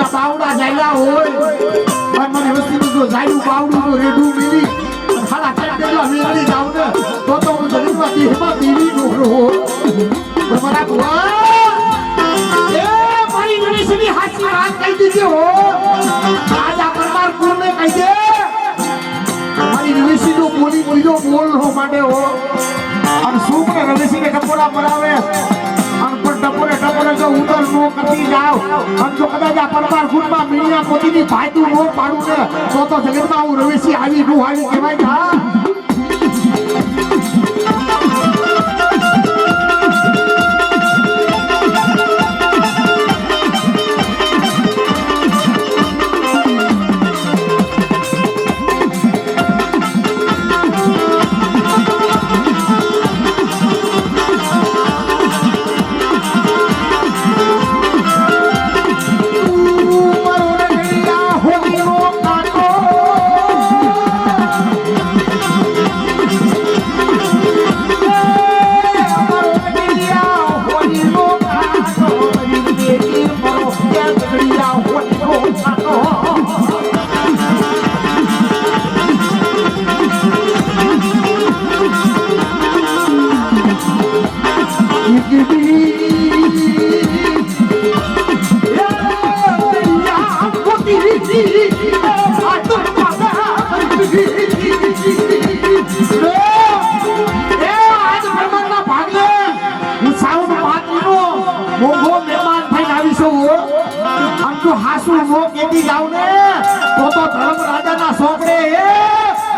વસ્તીના બાવડા જાયલા હોય. પણ મને વસ્તીનું જો જાયલું બાવડું નું રેડું મિલી ખાલા ચાર ડેલા વેરડી જાવ ને તો તો હું જગતમાં દેહમાં દેવી નું રહો પણ મારા ભુવા, એ મારી ગણેશની હાચી વાત કહી દીધી હો. રાજા પરમાર કુળને કહી દે. મારી રવેશીનો બોલી બોલ હો માંડે હો. અને શું કરે રવેશીને ટપોરા મરાવે નો કરતી જાવ અને જો કદાચ આ પરમાર ગુણમાં મીણિયા પોતીની ભાઈતું નો પાડું ને, તો તો જગતમાં હું રવેશી આવી નું આવી કહેવાય, હા?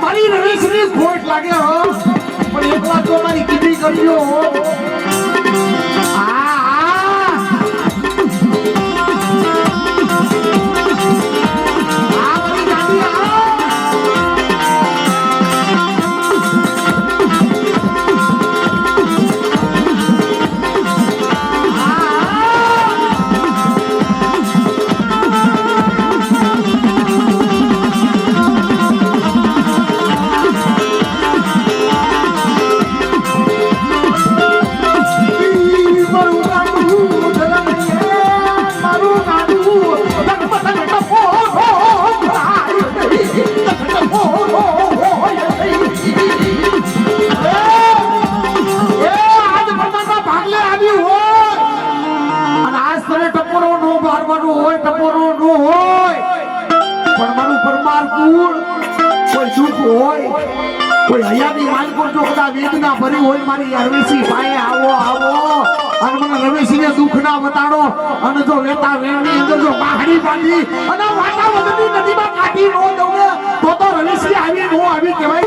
મારી રવીશની ખોટ લાગે હો. પણ એકલા તો મારી કીધી કર્યો હો. દુઃખ હોય કોઈ હયાની માલકો જો કદાચ વેદના ભરી હોય મારી અરવિસી ભાઈ આવો આવો. અને મને રવેશીને દુઃખ ના બતાડો. અને જો વેતા વેણની અંદર જો બાહડી બાંધી અને વાટા વગરની નદીમાં કાઢી નો દઉં તો તો રવેશી આવી નો આવી કહેવાય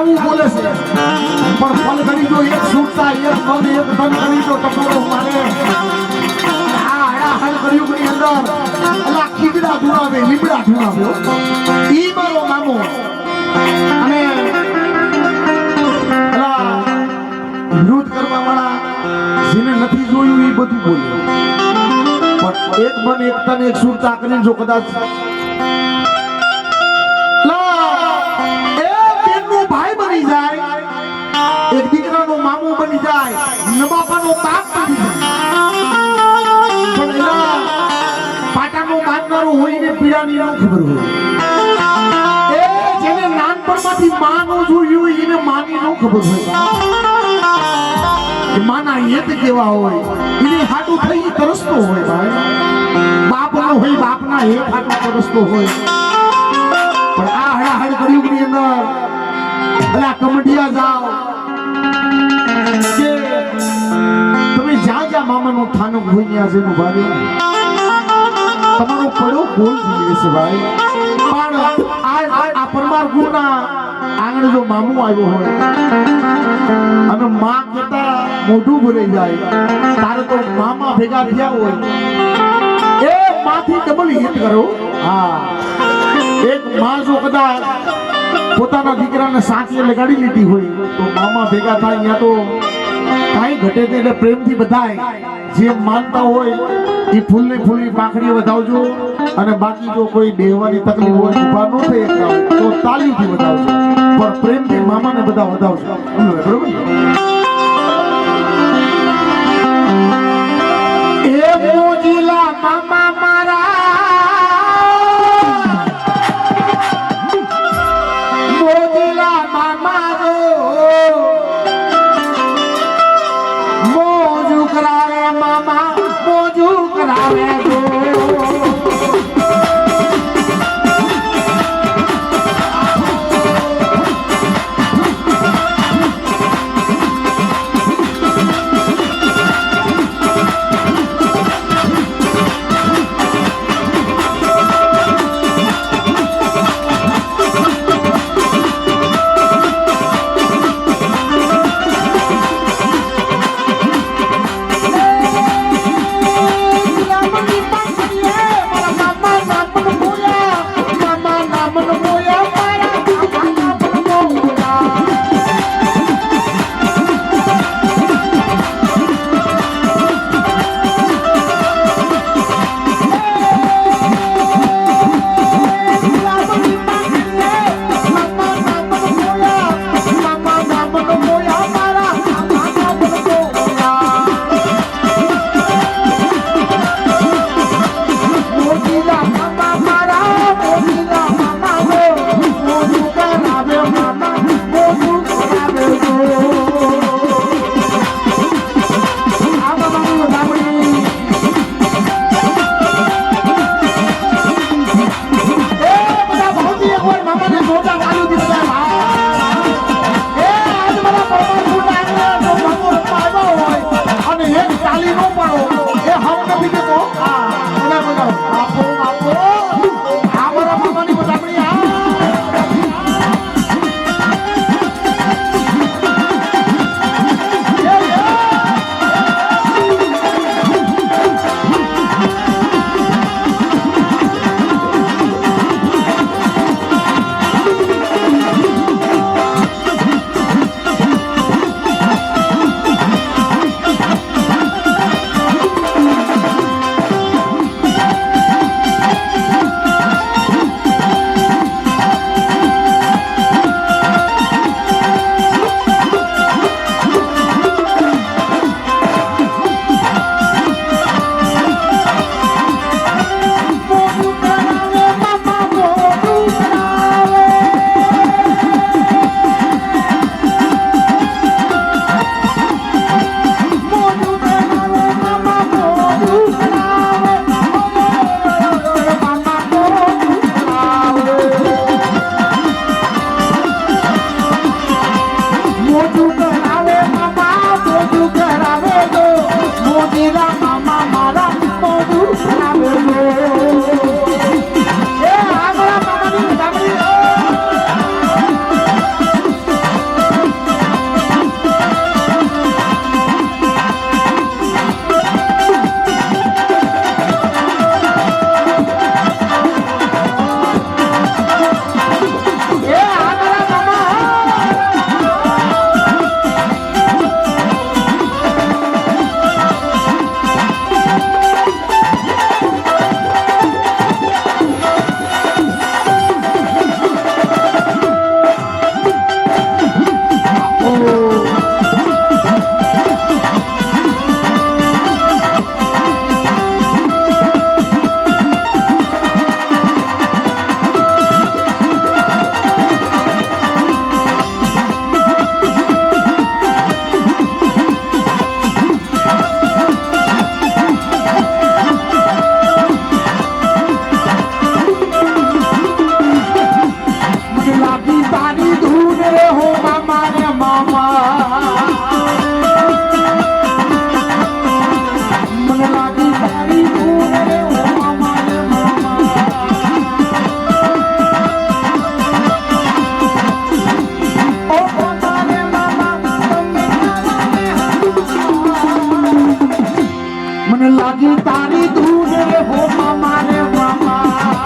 આવું બોલે છે. પણ ફલ કરી જો એક છૂટતા, એક ફલ એક ધન કરી જો ટપોરો મારે. આ હાડાહાડ કર્યું ની અંદર. અલા, ખીગડા ધુણાવે, લીમડા ધુણાવે ઈ મારો મામો. અને કરવા વાળા જેને નથી જોયું એ બધું બોલે. પણ એક મન, એક સુરતા કરીને જો કદાચ બની જાય નબાપાનો બાપ બની જાય પણ એના પાટાનો હોય ને પીડાની ન ખબર હોય એ જેને નાનપણમાંથી માં જોયું એને માની નો ખબર હોય માના હેત કેવા હોય એને હાટું થઈ તરસતો હોય ભાઈ બાપ નો હોય બાપના હેત હાટું તરસતો હોય પણ આ હડાહડ કળિયુગની અંદર અલા કમડિયા જાઓ જ્યાં મામાનું થાનું ભૂન્યા છે ઊભા તમારો પડો ભૂલ થઈ જશે ભાઈ. પણ આ પરમાર ગુરુના આંગણે જો મામું આવ્યો હોય, અને માં કહેતા, મોઢું ભરાઈ જાય. તારે તો મામા ભેગા થયા હોય. એ માથી ડબલ હિટ કરો. હા. એક માં જો કદાચ પોતાના દીકરાને સાચે લગાડી લીધી હોય, તો મામા ભેગા થાય અહીંયા તો કાંઈ ઘટે તે એટલે પ્રેમથી બધાય જે માનતા હોય એ ફૂલની ફૂલની પાંખડીઓ વધાવજો અને બાકી જો કોઈ બેહવાની તકલીફ હોય ઊભા ન થઈ તો તાલીથી વધાવજો. પણ પ્રેમથી મામાને બધા વધાવજો. બરોબર? મામા 干嘛梅 લાગી તારી દૂર હો મામા રે મામા.